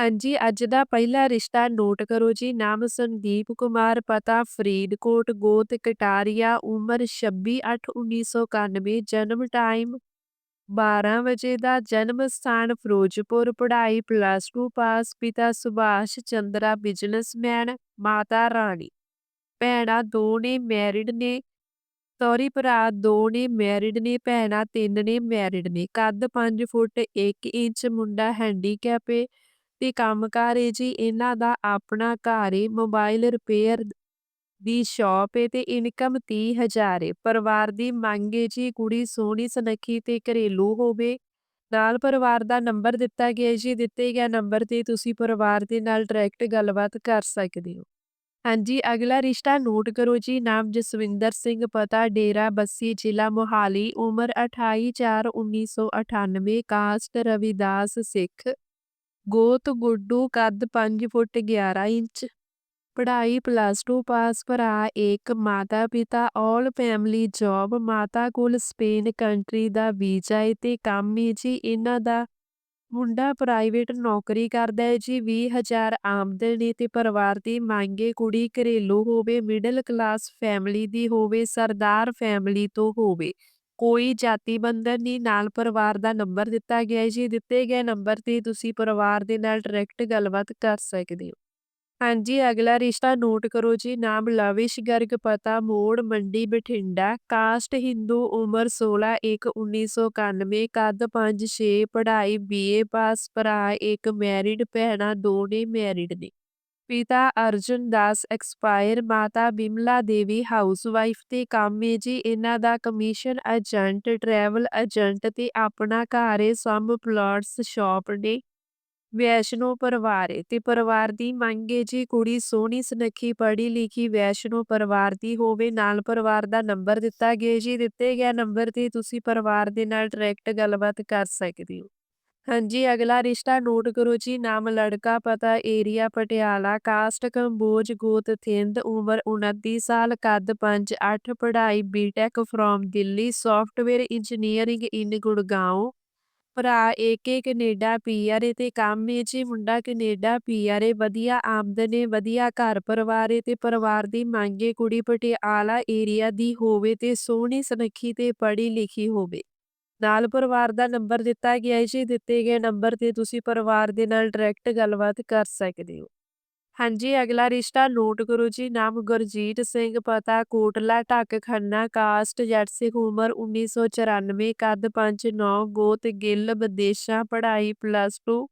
ਹਾਂਜੀ, ਅੱਜ ਦਾ ਪਹਿਲਾ ਰਿਸ਼ਤਾ ਨੋਟ ਕਰੋ ਜੀ, ਨਾਮ ਸੰਦੀਪ ਕੁਮਾਰ, ਪਤਾ ਫਰੀਦਕੋਟ, ਗੋਤ ਕਟਾਰੀਆ, ਉਮਰ 26/8/1991 ਜਨਮ ਟਾਈਮ 12 ਵਜੇ ਦਾ, ਜਨਮ ਸਥਾਨ ਫਿਰੋਜ਼ਪੁਰ, ਪੜ੍ਹਾਈ ਪਲੱਸ 2 ਪਾਸ ਪਿਤਾ ਸੁਭਾਸ਼ ਚੰਦਰਾ ਬਿਜ਼ਨਸਮੈਨ ਮਾਤਾ ਰਾਣੀ। ਭੈਣਾਂ ਦੋ ਨੇ ਮੈਰਿਡ ਨੇ ਸੌਰੀ ਭਰਾ ਦੋ ਨੇ ਮੈਰਿਡ ਨੇ, ਭੈਣਾਂ ਤਿੰਨ ਨੇ ਮੈਰਿਡ ਨੇ। ਕੱਦ 5 ਫੁੱਟ 1 ਇੰਚ, ਮੁੰਡਾ ਹੈਂਡੀਕੈਪ ਏ। ਤੇ ਕੰਮਕਾਰ ਏ ਜੀ, ਇਹਨਾਂ ਦਾ ਆਪਣਾ ਘਰ ਏ ਮੋਬਾਈਲ ਰਿਪੇਅਰ ਦੀ ਸ਼ਾਪ ਏ ਤੇ ਇਨਕਮ 30000 ਏ। ਪਰਿਵਾਰ ਦੀ ਮੰਗ ਏ ਜੀ, ਕੁੜੀ ਸੋਹਣੀ, ਸੁਨੱਖੀ ਤੇ ਘਰੇਲੂ ਹੋਵੇ। ਨਾਲ ਪਰਿਵਾਰ ਦਾ ਨੰਬਰ ਦਿੱਤਾ ਗਿਆ ਜੀ, ਦਿੱਤੇ ਗਿਆ ਨੰਬਰ ਤੇ ਤੁਸੀਂ ਪਰਿਵਾਰ ਦੇ ਨਾਲ ਡਾਇਰੈਕਟ ਗੱਲਬਾਤ ਕਰ ਸਕਦੇ ਹੋ। ਹਾਂਜੀ, ਅਗਲਾ ਰਿਸ਼ਤਾ ਨੋਟ ਕਰੋ ਜੀ, ਨਾਮ ਜਸਵਿੰਦਰ ਸਿੰਘ, ਪਤਾ ਡੇਰਾ ਬੱਸੀ, ਜ਼ਿਲ੍ਹਾ ਮੋਹਾਲੀ, ਉਮਰ 28/4/1998 ਕਾਸਟ ਰਵਿਦਾਸ ਸਿੱਖ। ਗੋਤ ਗੁੱਡੂ ਕੱਦ 5 ਫੁੱਟ 11 ਇੰਚ। ਪੜ੍ਹਾਈ ਪਲੱਸ 2 ਪਾਸ ਭਰਾ ਇੱਕ ਮਾਤਾ ਪਿਤਾ ਆਲ ਫੈਮਿਲੀ ਜੌਬ ਮਾਤਾ ਕੋਲ ਸਪੇਨ ਕੰਟਰੀ ਦਾ ਵੀਜ਼ਾ ਏ ਤੇ ਕੰਮ ਏ ਜੀ। ਇਹਨਾਂ ਦਾ ਮੁੰਡਾ ਪ੍ਰਾਈਵੇਟ ਨੌਕਰੀ ਕਰਦਾ ਹੈ ਜੀ। 20000 ਆਮਦਨ ਏ ਤੇ ਪਰਿਵਾਰ ਦੀ ਮੰਗ ਏ। ਕੁੜੀ ਘਰੇਲੂ ਹੋਵੇ ਮਿਡਲ ਕਲਾਸ ਫੈਮਿਲੀ ਦੀ ਹੋਵੇ, ਸਰਦਾਰ ਫੈਮਿਲੀ ਤੋਂ ਹੋਵੇ। ਕੋਈ ਜਾਤੀ ਬੰਧਨ ਨਹੀਂ, ਨਾਲ ਪਰਿਵਾਰ ਦਾ ਨੰਬਰ ਦਿੱਤਾ ਗਿਆ ਹੈ ਜੀ, ਦਿੱਤੇ ਗਏ ਨੰਬਰ ਤੇ ਤੁਸੀਂ ਪਰਿਵਾਰ ਦੇ ਨਾਲ ਡਾਇਰੈਕਟ ਗੱਲਬਾਤ ਕਰ ਸਕਦੇ ਹੋ। ਹਾਂਜੀ, ਅਗਲਾ ਰਿਸ਼ਤਾ ਨੋਟ ਕਰੋ ਜੀ, ਨਾਮ ਲਵਿਸ਼ ਗਰਗ ਪਤਾ ਮੋੜ, ਮੰਡੀ, ਬਠਿੰਡਾ, ਕਾਸਟ, ਹਿੰਦੂ, ਉਮਰ 16/1/1991 ਕੱਦ 5-6 ਪੜ੍ਹਾਈ ਬੀਏ ਪਾਸ, ਭਰਾ, ਇੱਕ ਮੈਰਿਡ ਭੈਣਾਂ, ਦੋ ਨੇ ਮੈਰਿਡ ਨੇ। ਪਿਤਾ ਅਰਜੁਨ ਦਾਸ ਐਕਸਪਾਇਰ, ਮਾਤਾ ਬਿਮਲਾ ਦੇਵੀ, ਹਾਊਸਵਾਈਫ ਤੇ ਕੰਮ ਏ ਜੀ, ਇਹਨਾਂ ਦਾ ਕਮਿਸ਼ਨ ਏਜੰਟ, ਟਰੈਵਲ ਏਜੰਟ ਤੇ ਆਪਣਾ ਘਰ ਏ, ਸਮ ਪਲਾਟਸ ਸ਼ਾਪ ਨੇ। ਵੈਸ਼ਨੋ ਪਰਿਵਾਰ ਏ ਤੇ ਪਰਿਵਾਰ ਦੀ ਮੰਗ ਏ ਜੀ, ਕੁੜੀ ਸੋਹਣੀ ਸੁਨੱਖੀ, ਪੜ੍ਹੀ ਲਿਖੀ ਵੈਸ਼ਨੋ ਪਰਿਵਾਰ ਦੀ ਹੋਵੇ, ਨਾਲ ਪਰਿਵਾਰ ਦਾ ਨੰਬਰ ਦਿੱਤਾ ਗਿਆ ਜੀ, ਦਿੱਤੇ ਗਿਆ ਨੰਬਰ ਤੇ ਤੁਸੀਂ ਪਰਿਵਾਰ ਦੇ ਨਾਲ ਡਾਇਰੈਕਟ ਗੱਲਬਾਤ ਕਰ ਸਕਦੇ ਹੋ। ਹਾਂਜੀ, ਅਗਲਾ ਰਿਸ਼ਤਾ ਨੋਟ ਕਰੋ ਜੀ, ਨਾਮ ਲੜਕਾ, ਪਤਾ, ਏਰੀਆ, ਪਟਿਆਲਾ, ਕਾਸਟ, ਕੰਬੋਜ, ਗੋਤ, ਥਿੰਦ, ਉਮਰ 29 ਸਾਲ, ਕੱਦ 5-8 ਪੜ੍ਹਾਈ BTech from Delhi software engineering in Gurgaon ਭਰਾ, ਏਕੇ ਕੈਨੇਡਾ ਪੀਆਰ ਏ ਤੇ ਕੰਮ ਏ ਜੀ, ਮੁੰਡਾ ਕੈਨੇਡਾ ਪੀਆਰ ਏ ਵਧੀਆ ਆਮਦਨ ਏ, ਵਧੀਆ ਘਰ ਪਰਿਵਾਰ ਏ ਤੇ ਪਰਿਵਾਰ ਦੀ ਮੰਗ ਏ, ਕੁੜੀ ਪਟਿਆਲਾ ਏਰੀਆ ਦੀ ਹੋਵੇ ਤੇ ਸੋਹਣੀ, ਸੁਨੱਖੀ ਤੇ ਪੜ੍ਹੀ ਲਿਖੀ ਹੋਵੇ। ਨਾਲ ਪਰਿਵਾਰ ਦਾ ਨੰਬਰ ਦਿੱਤਾ ਗਿਆ ਹੈ ਜੀ ਦਿੱਤੇ ਗਏ ਨੰਬਰ ਤੇ ਤੁਸੀਂ ਪਰਿਵਾਰ ਦੇ ਨਾਲ ਡਾਇਰੈਕਟ ਗੱਲਬਾਤ ਕਰ ਸਕਦੇ ਹੋ। ਹਾਂਜੀ, ਅਗਲਾ ਰਿਸ਼ਤਾ ਨੋਟ ਕਰੋ ਜੀ, ਨਾਮ ਗੁਰਜੀਤ ਸਿੰਘ, ਪਤਾ ਕੋਟਲਾ ਢੱਕ ਖੰਨਾ ਕਾਸਟ ਜੱਟ ਸਿੱਖ ਉਮਰ 1994 ਕੱਦ 5-9 ਗੋਤ, ਗਿੱਲ, ਵਿਦੇਸ਼ਾਂ, ਪੜ੍ਹਾਈ ਪਲੱਸ 2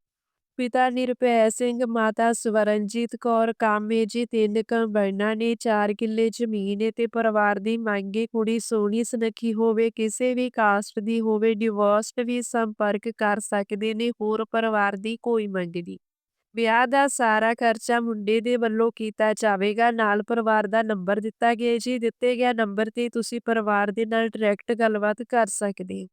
ਪਿਤਾ ਨਿਰਭੈ ਸਿੰਘ, ਮਾਤਾ ਸਵਰਨਜੀਤ ਕੌਰ, ਕਾਮੇ ਜੀ ਤਿੰਨ ਕੰਬਾਈਨਾਂ ਨੇ 4 ਕਿੱਲੇ ਜ਼ਮੀਨ ਏ ਤੇ ਪਰਿਵਾਰ ਦੀ ਮੰਗ ਏ, ਕੁੜੀ ਸੋਹਣੀ ਸੁਨੱਖੀ ਹੋਵੇ, ਕਿਸੇ ਵੀ ਕਾਸਟ ਦੀ ਹੋਵੇ ਡਿਵੋਰਸਡ ਵੀ ਸੰਪਰਕ ਕਰ ਸਕਦੇ ਨੇ, ਹੋਰ ਪਰਿਵਾਰ ਦੀ ਕੋਈ ਮੰਗ ਨਹੀਂ। ਵਿਆਹ ਦਾ ਸਾਰਾ ਖਰਚਾ ਮੁੰਡੇ ਦੇ ਵੱਲੋਂ ਕੀਤਾ ਜਾਵੇਗਾ, ਨਾਲ ਪਰਿਵਾਰ ਦਾ ਨੰਬਰ ਦਿੱਤਾ ਗਿਆ ਜੀ ਦਿੱਤੇ ਗਿਆ ਨੰਬਰ ਤੇ ਤੁਸੀਂ ਪਰਿਵਾਰ ਦੇ ਨਾਲ ਡਾਇਰੈਕਟ ਗੱਲਬਾਤ ਕਰ ਸਕਦੇ ਹੋ।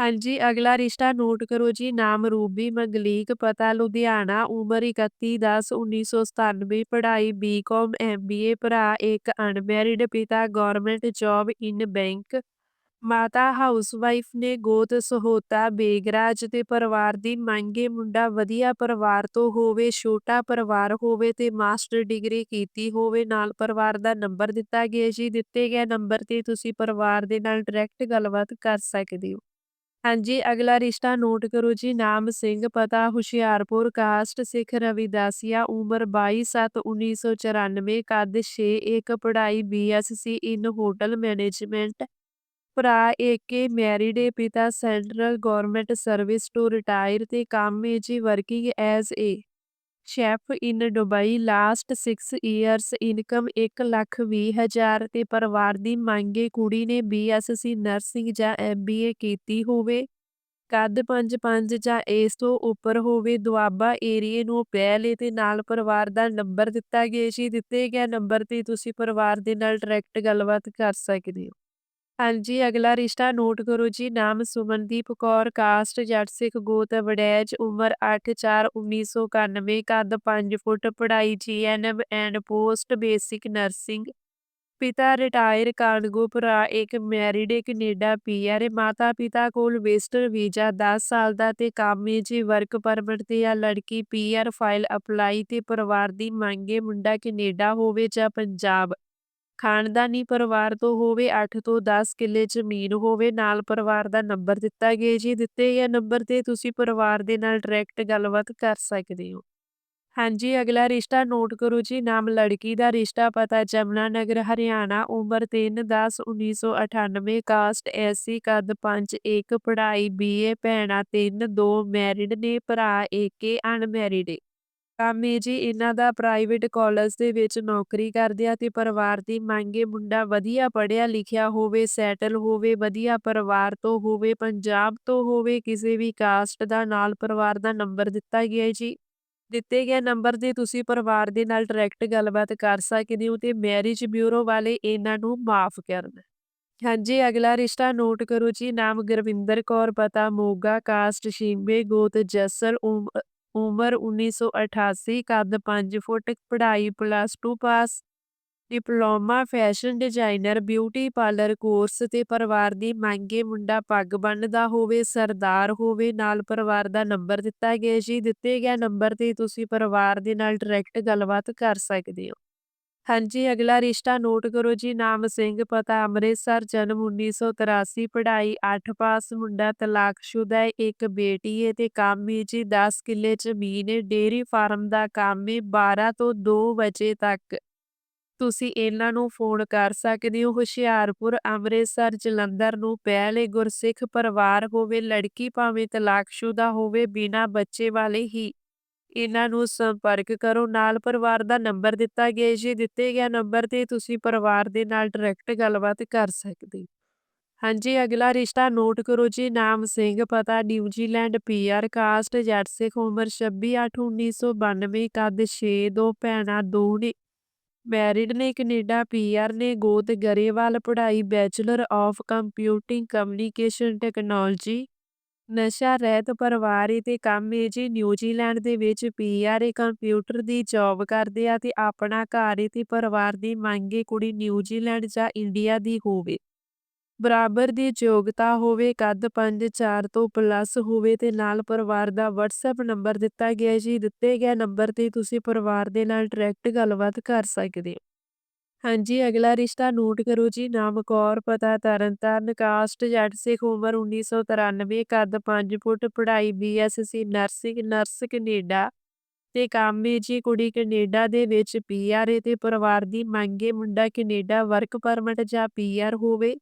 ਹਾਂਜੀ, ਅਗਲਾ ਰਿਸ਼ਤਾ ਨੋਟ ਕਰੋ ਜੀ, ਨਾਮ ਰੂਬੀ, ਮੰਗਲੀਕ, ਪਤਾ ਲੁਧਿਆਣਾ, ਉਮਰ 31/10/1997 ਪੜ੍ਹਾਈ ਬੀਕਾਮ ਐਮਬੀਏ ਭਰਾ ਇੱਕ, ਅਨਮੈਰਿਡ ਪਿਤਾ ਗਵਰਨਮੈਂਟ ਜੌਬ ਇਨ ਬੈਂਕ, ਮਾਤਾ ਹਾਊਸਵਾਈਫ ਨੇ ਗੋਤ ਸਹੋਤਾ, ਬੇਗਰਾਜ ਤੇ ਪਰਿਵਾਰ ਦੀ ਮੰਗੇ ਮੁੰਡਾ ਵਧੀਆ ਪਰਿਵਾਰ ਤੋਂ ਹੋਵੇ, ਛੋਟਾ ਪਰਿਵਾਰ ਹੋਵੇ ਤੇ ਮਾਸਟਰ ਡਿਗਰੀ ਕੀਤੀ ਹੋਵੇ, ਨਾਲ ਪਰਿਵਾਰ ਦਾ ਨੰਬਰ ਦਿੱਤਾ ਗਿਆ ਜੀ, ਦਿੱਤੇ ਗਏ ਨੰਬਰ ਤੇ ਤੁਸੀਂ ਪਰਿਵਾਰ ਦੇ ਨਾਲ ਡਾਇਰੈਕਟ ਗੱਲਬਾਤ ਕਰ ਸਕਦੇ ਹੋ। ਹਾਂਜੀ, ਅਗਲਾ ਰਿਸ਼ਤਾ ਨੋਟ ਕਰੋ ਜੀ, ਨਾਮ ਸਿੰਘ, ਪਤਾ, ਹੁਸ਼ਿਆਰਪੁਰ, ਕਾਸਟ, ਸਿੱਖ ਰਵਿਦਾਸੀਆ, ਉਮਰ 22/7/1994 ਕੱਦ 6-1 ਪੜ੍ਹਾਈ ਬੀਐਸਸੀ ਇਨ ਹੋਟਲ ਮੈਨੇਜਮੈਂਟ, ਭਰਾ, ਏਕੇ, ਮੈਰਿਡ ਏ ਪਿਤਾ, central government service to retire ਤੇ ਕੰਮ ਏ ਜੀ, working as a. Chef in Dubai last 6 years income 1,20,000 ਤੇ ਪਰਿਵਾਰ ਦੀ ਮੰਗੇ ਕੁੜੀ ਨੇ ਬੀਐਸਸੀ ਨਰਸਿੰਗ ਜਾਂ ਐਮਬੀਏ ਕੀਤੀ ਹੋਵੇ। ਕੱਦ 5-5 ਜਾਂ ਇਸ ਤੋਂ ਉੱਪਰ ਹੋਵੇ ਦੁਆਬਾ ਏਰੀਏ ਨੂੰ ਪਹਿਲੇ ਤੇ ਨਾਲ ਪਰਿਵਾਰ ਦਾ ਨੰਬਰ ਦਿੱਤਾ ਗਿਆ ਸੀ। ਦਿੱਤੇ ਗਿਆ ਨੰਬਰ ਤੇ ਤੁਸੀਂ ਪਰਿਵਾਰ ਦੇ ਨਾਲ ਡਾਇਰੈਕਟ ਗੱਲਬਾਤ ਕਰ ਸਕਦੇ ਹੋ। ਹਾਂਜੀ, ਅਗਲਾ ਰਿਸ਼ਤਾ ਨੋਟ ਕਰੋ ਜੀ, ਨਾਮ ਸੁਮਨਦੀਪ ਕੌਰ, ਕਾਸਟ ਜੱਟ ਸਿੱਖ ਗੋਤ ਵੜੈਚ ਉਮਰ 8/4/1991 ਕੱਦ 5 ਫੁੱਟ, ਪੜ੍ਹਾਈ GNM and post basic nursing, ਪਿਤਾ ਰਿਟਾਇਰ ਕਾਰਗੋ ਭਰਾ ਇੱਕ ਮੈਰਿਡ ਕੈਨੇਡਾ ਪੀਆਰ ਮਾਤਾ ਪਿਤਾ ਕੋਲ ਵੇਸਟਰ ਵੀਜ਼ਾ 10 ਸਾਲ ਦਾ ਤੇ ਕਾਮੇ ਜੀ ਵਰਕ ਪਰਮਿਟ ਤੇ ਆ, ਲੜਕੀ ਪੀਆਰ ਫਾਈਲ ਅਪਲਾਈ ਤੇ ਪਰਿਵਾਰ ਦੀ ਮੰਗੇ ਮੁੰਡਾ ਕੈਨੇਡਾ ਹੋਵੇ ਜਾਂ ਪੰਜਾਬ। ਖਾਨਦਾਨੀ ਪਰਿਵਾਰ ਤੋਂ ਹੋਵੇ 8 ਤੋਂ 10 ਕਿੱਲੇ ਜ਼ਮੀਨ ਹੋਵੇ, ਨਾਲ ਪਰਿਵਾਰ ਦਾ ਨੰਬਰ ਦਿੱਤਾ ਗਿਆ ਜੀ, ਦਿੱਤੇ ਗਏ ਨੰਬਰ ਤੇ ਤੁਸੀਂ ਪਰਿਵਾਰ ਦੇ ਨਾਲ ਡਾਇਰੈਕਟ ਗੱਲਬਾਤ ਕਰ ਸਕਦੇ ਹੋ। ਹਾਂਜੀ, ਅਗਲਾ ਰਿਸ਼ਤਾ ਨੋਟ ਕਰੋ ਜੀ, ਨਾਮ ਲੜਕੀ ਦਾ ਰਿਸ਼ਤਾ ਪਤਾ ਜਮਨਾ ਨਗਰ ਹਰਿਆਣਾ, ਉਮਰ 3 10 1998 ਕਾਸਟ ਐਸੀ ਕਦ 5 1 ਪੜ੍ਹਾਈ ਬੀਏ ਭੈਣਾ 3 2 ਮੈਰਿਡ ਨੇ, ਭਰਾ ਏਕੇ ਅਨਮੈਰਿਡ ਕੰਮ ਇਹ ਜੀ, ਇਹਨਾਂ ਦਾ ਪ੍ਰਾਈਵੇਟ ਕਾਲਜ ਦੇ ਵਿੱਚ ਨੌਕਰੀ ਕਰਦੇ ਆ ਤੇ ਪਰਿਵਾਰ ਦੀ ਮੰਗੇ ਮੁੰਡਾ ਵਧੀਆ ਪੜ੍ਹਿਆ ਲਿਖਿਆ ਹੋਵੇ ਸੈਟਲ ਹੋਵੇ, ਵਧੀਆ ਪਰਿਵਾਰ ਤੋਂ ਹੋਵੇ, ਪੰਜਾਬ ਤੋਂ ਹੋਵੇ, ਕਿਸੇ ਵੀ ਕਾਸਟ ਦਾ ਨਾਲ ਪਰਿਵਾਰ ਦਾ ਨੰਬਰ ਦਿੱਤਾ ਗਿਆ ਹੈ ਜੀ। ਦਿੱਤੇ ਗਏ ਨੰਬਰ ਤੇ ਤੁਸੀਂ ਪਰਿਵਾਰ ਦੇ ਨਾਲ ਡਾਇਰੈਕਟ ਗੱਲਬਾਤ ਕਰ ਸਕਦੇ ਹੋ ਤੇ ਮੈਰਿਜ ਬਿਊਰੋ ਵਾਲੇ ਇਹਨਾਂ ਨੂੰ ਮਾਫ ਕਰਨ। ਹਾਂਜੀ, ਅਗਲਾ ਰਿਸ਼ਤਾ ਨੋਟ ਕਰੋ ਜੀ, ਨਾਮ ਗੁਰਵਿੰਦਰ ਕੌਰ, ਪਤਾ ਮੋਗਾ ਕਾਸਟ ਸ਼ਿੰਬੇ, ਗੋਤ, ਜਸਲ ਉਮਰ 1988 ਕੱਦ 5 ਫੁੱਟ, ਪੜ੍ਹਾਈ plus 2 pass diploma fashion designer beauty parlour course ਤੇ ਪਰਿਵਾਰ ਦੀ ਮੰਗੇ ਮੁੰਡਾ ਪੱਗ ਬੰਨਦਾ ਹੋਵੇ, ਸਰਦਾਰ ਹੋਵੇ, ਨਾਲ ਪਰਿਵਾਰ ਦਾ ਨੰਬਰ ਦਿੱਤਾ ਗਿਆ ਜੀ ਦਿੱਤੇ ਗਿਆ ਨੰਬਰ ਤੇ ਤੁਸੀਂ ਪਰਿਵਾਰ ਦੇ ਨਾਲ ਡਾਇਰੈਕਟ ਗੱਲਬਾਤ ਕਰ ਸਕਦੇ ਹੋ। ਹਾਂਜੀ, ਅਗਲਾ ਰਿਸ਼ਤਾ ਨੋਟ ਕਰੋ ਜੀ, ਨਾਮ ਸਿੰਘ, ਪਤਾ ਅੰਮ੍ਰਿਤਸਰ, ਜਨਮ 1983 ਪੜ੍ਹਾਈ 8 ਪਾਸ, ਮੁੰਡਾ ਤਲਾਕਸ਼ੁਦਾ ਹੈ, ਇੱਕ ਬੇਟੀ ਹੈ ਤੇ ਕੰਮ ਹੈ ਜੀ 10 ਕਿੱਲੇ ਜ਼ਮੀਨ ਹੈ ਡੇਰੀ ਫਾਰਮ ਦਾ ਕੰਮ ਹੈ 12 ਤੋਂ 2 ਵਜੇ ਤੱਕ। ਤੁਸੀਂ ਇਹਨਾਂ ਨੂੰ ਫੋਨ ਕਰ ਸਕਦੇ ਹੋ, ਹੁਸ਼ਿਆਰਪੁਰ, ਅੰਮ੍ਰਿਤਸਰ, ਜਲੰਧਰ ਨੂੰ ਪਹਿਲੇ ਗੁਰਸਿੱਖ ਪਰਿਵਾਰ ਹੋਵੇ, ਲੜਕੀ ਭਾਵੇਂ ਤਲਾਕਸ਼ੁਦਾ ਹੋਵੇ, ਬਿਨਾ ਬੱਚੇ ਵਾਲੇ ਹੀ। ਇਹਨਾਂ ਨੂੰ ਸੰਪਰਕ ਕਰੋ। ਨਾਲ ਪਰਿਵਾਰ ਦਾ ਨੰਬਰ ਦਿੱਤਾ ਗਿਆ ਜੀ ਦਿੱਤੇ ਗਿਆ ਨੰਬਰ ਤੇ ਤੁਸੀਂ ਪਰਿਵਾਰ ਦੇ ਨਾਲ ਡਾਇਰੈਕਟ ਗੱਲਬਾਤ ਕਰ ਸਕਦੇ ਹਾਂਜੀ, ਅਗਲਾ ਰਿਸ਼ਤਾ ਨੋਟ ਕਰੋ ਜੀ। ਨਾਮ ਸਿੰਘ, ਪਤਾ ਨਿਊਜ਼ੀਲੈਂਡ ਪੀਆਰ ਕਾਸਟ, ਜੱਟ ਸਿੱਖ, ਉਮਰ 26 8 1992 ਕੱਦ 6 ਦੋ ਭੈਣਾਂ, ਦੋ ਨੇ, ਮੈਰਿਡ ਨੇ, ਕੈਨੇਡਾ ਪੀਆਰ ਨੇ, ਗੋਤ ਗਰੇਵਾਲ, ਪੜ੍ਹਾਈ, bachelor of computing communication technology. ਨਸ਼ਾ, ਰਹਿਤ ਪਰਿਵਾਰ ਤੇ ਕੰਮ ਏ ਜੀ ਨਿਊਜ਼ੀਲੈਂਡ ਦੇ ਵਿੱਚ ਪੀਆਰ ਕੰਪਿਊਟਰ ਦੀ ਜੌਬ ਕਰਦੇ ਆ ਤੇ ਆਪਣਾ ਘਰ ਤੇ ਪਰਿਵਾਰ ਦੀ ਮੰਗੇ ਕੁੜੀ ਨਿਊਜ਼ੀਲੈਂਡ ਜਾਂ ਇੰਡੀਆ ਦੀ ਹੋਵੇ। ਬਰਾਬਰ ਦੀ ਯੋਗਤਾ ਹੋਵੇ, ਕੱਦ 5-4 ਤੋਂ ਪਲੱਸ ਹੋਵੇ ਤੇ ਨਾਲ ਪਰਿਵਾਰ ਦਾ WhatsApp ਨੰਬਰ ਦਿੱਤਾ ਗਿਆ ਜੀ, ਦਿੱਤੇ ਗਏ ਨੰਬਰ ਤੇ ਤੁਸੀਂ ਪਰਿਵਾਰ ਦੇ ਨਾਲ ਡਾਇਰੈਕਟ ਗੱਲਬਾਤ ਕਰ ਸਕਦੇ ਹੋ। ਹਾਂਜੀ, ਅਗਲਾ ਰਿਸ਼ਤਾ ਨੋਟ ਕਰੋ ਜੀ, ਨਾਮ ਕੌਰ, ਪਤਾ ਤਰਨਤਾਰਨ ਕਾਸਟ ਜੱਟ ਸਿੱਖ ਉਮਰ 1993 ਕੱਦ 5 ਫੁੱਟ, ਪੜ੍ਹਾਈ ਬੀਐਸਸੀ ਨਰਸਿੰਗ, ਨਰਸ ਕੈਨੇਡਾ ਤੇ ਕੰਮ ਏ ਜੀ ਕੁੜੀ ਕੈਨੇਡਾ ਦੇ ਵਿੱਚ ਪੀਆਰ ਤੇ ਪਰਿਵਾਰ ਦੀ ਮੰਗੇ ਮੁੰਡਾ ਕੈਨੇਡਾ ਵਰਕ ਪਰਮਿਟ ਜਾਂ ਪੀਆਰ ਹੋਵੇ।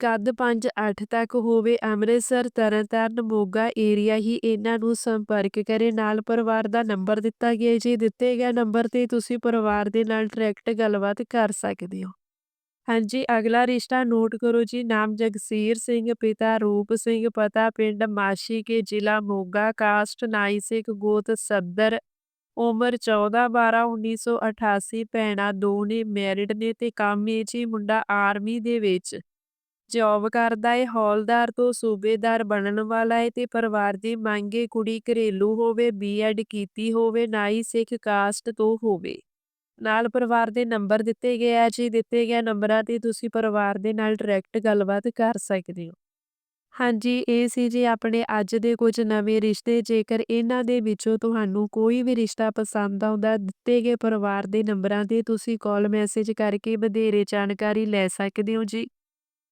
ਕੱਦ 5-8 ਤੱਕ ਹੋਵੇ, ਅੰਮ੍ਰਿਤਸਰ, ਤਰਨਤਾਰਨ, ਮੋਗਾ ਏਰੀਆ ਹੀ ਇਹਨਾਂ ਨੂੰ ਸੰਪਰਕ ਕਰੇ। ਨਾਲ ਪਰਿਵਾਰ ਦਾ ਨੰਬਰ ਦਿੱਤਾ ਗਿਆ ਜੀ ਦਿੱਤੇ ਗਿਆ ਨੰਬਰ ਤੇ ਤੁਸੀਂ ਪਰਿਵਾਰ ਦੇ ਨਾਲ ਡਾਇਰੈਕਟ ਗੱਲਬਾਤ ਕਰ ਸਕਦੇ ਹੋ। ਹਾਂਜੀ, ਅਗਲਾ ਰਿਸ਼ਤਾ ਨੋਟ ਕਰੋ ਜੀ। ਨਾਮ ਜਗਸੀਰ ਸਿੰਘ, ਪਿਤਾ ਰੂਪ ਸਿੰਘ, ਪਤਾ ਪਿੰਡ ਮਾਸ਼ੀ ਕੇ, ਜ਼ਿਲ੍ਹਾ ਮੋਗਾ, ਕਾਸਟ ਨਾਈ ਸਿੱਖ, ਗੋਤ ਸੱਦਰ, ਉਮਰ 14 12 1988 ਭੈਣਾ ਦੋ ਨੇ, ਮੈਰਿਡ ਨੇ ਤੇ ਕੰਮ ਏ ਜੀ ਮੁੰਡਾ ਆਰਮੀ ਦੇ ਵਿੱਚ ਜੌਬ ਕਰਦਾ ਏ, ਹੌਲਦਾਰ ਤੋਂ ਸੂਬੇਦਾਰ ਬਣਨ ਵਾਲਾ ਏ ਤੇ ਪਰਿਵਾਰ ਦੀ ਮੰਗੇ ਕੁੜੀ ਘਰੇਲੂ ਹੋਵੇ ਬੀਐਡ ਕੀਤੀ ਹੋਵੇ ਨਾਈ ਸਿੱਖ ਕਾਸਟ ਤੋਂ ਹੋਵੇ। ਨਾਲ ਪਰਿਵਾਰ ਦੇ ਨੰਬਰ ਦਿੱਤੇ ਗਏ ਆ, ਜੀ ਦਿੱਤੇ ਗਏ ਨੰਬਰਾਂ ਤੇ ਤੁਸੀਂ ਪਰਿਵਾਰ ਦੇ ਨਾਲ ਡਾਇਰੈਕਟ ਗੱਲਬਾਤ ਕਰ ਸਕਦੇ ਹੋ। ਹਾਂਜੀ, ਇਹ ਸੀ ਜੀ ਆਪਣੇ ਅੱਜ ਦੇ ਕੁਝ ਨਵੇਂ ਰਿਸ਼ਤੇ। ਜੇਕਰ ਇਹਨਾਂ ਦੇ ਵਿੱਚੋਂ ਤੁਹਾਨੂੰ ਕੋਈ ਵੀ ਰਿਸ਼ਤਾ ਪਸੰਦ ਆਉਂਦਾ, ਦਿੱਤੇ ਗਏ ਪਰਿਵਾਰ ਦੇ ਨੰਬਰਾਂ ਤੇ ਤੁਸੀਂ ਕਾਲ ਮੈਸੇਜ ਕਰਕੇ ਵਧੇਰੇ ਜਾਣਕਾਰੀ ਲੈ ਸਕਦੇ ਹੋ ਜੀ।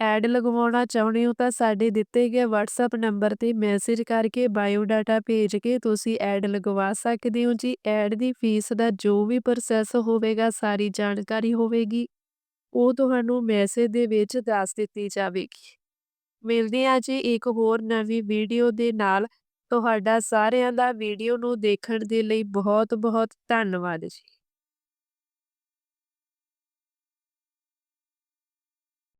ਐਡ ਲਗਵਾਉਣਾ ਚਾਹੁੰਦੇ ਹੋ ਤਾਂ ਸਾਡੇ ਦਿੱਤੇ ਗਏ WhatsApp ਨੰਬਰ ਤੇ ਮੈਸੇਜ ਕਰਕੇ ਬਾਇਓਡਾਟਾ ਭੇਜ ਕੇ ਤੁਸੀਂ ਐਡ ਲਗਵਾ ਸਕਦੇ ਹੋ ਜੀ। ਐਡ ਦੀ ਫੀਸ ਦਾ ਜੋ ਵੀ ਪ੍ਰੋਸੈਸ ਹੋਵੇਗਾ, ਸਾਰੀ ਜਾਣਕਾਰੀ ਹੋਵੇਗੀ ਉਹ ਤੁਹਾਨੂੰ ਮੈਸੇਜ ਦੇ ਵਿੱਚ ਦੱਸ ਦਿੱਤੀ ਜਾਵੇਗੀ। ਮਿਲਦੇ ਹਾਂ ਜੀ ਇੱਕ ਹੋਰ ਨਵੀਂ ਵੀਡੀਓ ਦੇ ਨਾਲ। ਤੁਹਾਡਾ ਸਾਰਿਆਂ ਦਾ ਵੀਡੀਓ ਨੂੰ ਦੇਖਣ ਦੇ ਲਈ ਬਹੁਤ ਬਹੁਤ ਧੰਨਵਾਦ ਜੀ।